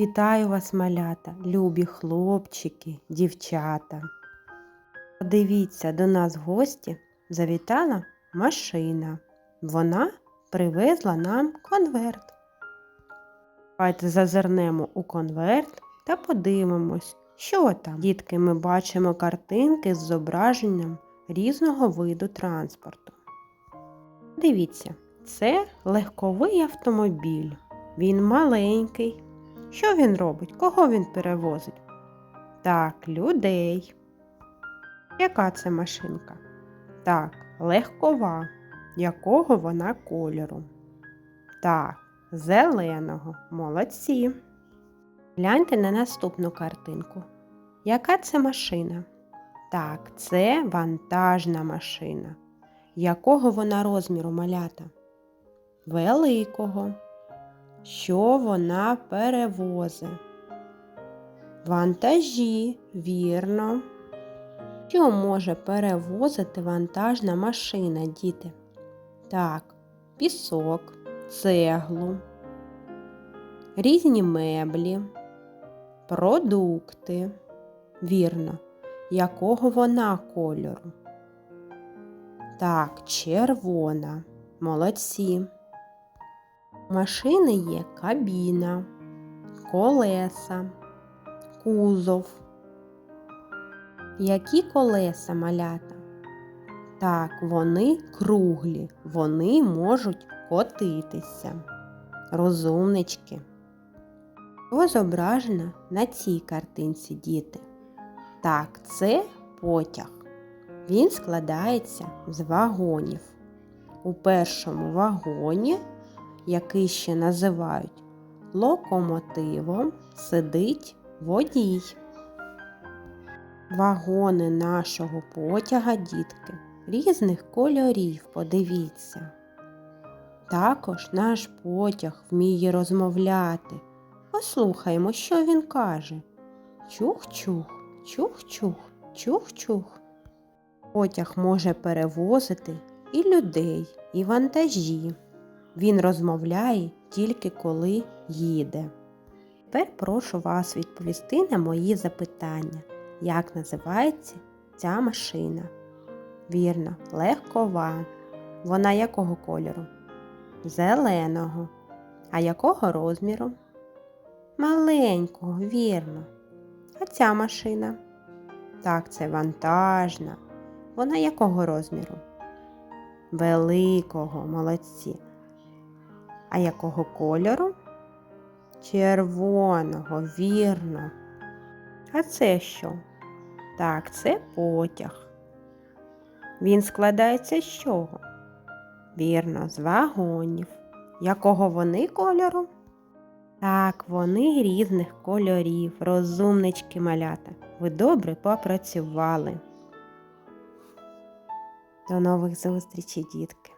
Вітаю вас, малята, любі хлопчики, дівчата. Подивіться, до нас в гості завітала машина. Вона привезла нам конверт. Давайте зазирнемо у конверт та подивимось, що там. Дітки, ми бачимо картинки з зображенням різного виду транспорту. Дивіться, це легковий автомобіль. Він маленький. Що він робить? Кого він перевозить? Так, людей. Яка це машинка? Так, легкова. Якого вона кольору? Так, зеленого. Молодці. Гляньте на наступну картинку. Яка це машина? Так, це вантажна машина. Якого вона розміру малята? Великого. Що вона перевозить? Вантажі, вірно. Що може перевозити вантажна машина, діти? Так, пісок, цеглу, різні меблі, продукти. Вірно, якого вона кольору? Так, червона. Молодці. У машини є кабіна, колеса, кузов. Які колеса малята? Так, вони круглі, вони можуть котитися. Розумнички. Що зображено на цій картинці, діти? Так, це потяг. Він складається з вагонів. У першому вагоні який ще називають локомотивом, сидить водій. Вагони нашого потяга, дітки, різних кольорів, подивіться. Також наш потяг вміє розмовляти. Послухаймо, що він каже. Чух-чух, чух-чух, чух-чух. Потяг може перевозити і людей, і вантажі. Він розмовляє тільки коли їде. Тепер прошу вас відповісти на мої запитання, як називається ця машина. Вірно, легкова. Вона якого кольору? Зеленого. А якого розміру? Маленького, вірно. А ця машина? Так, це вантажна. Вона якого розміру? Великого, молодці. А якого кольору? Червоного, вірно. А це що? Так, це потяг. Він складається з чого? Вірно, з вагонів. Якого вони кольору? Так, вони різних кольорів, розумнички малята. Ви добре попрацювали. До нових зустрічей, дітки!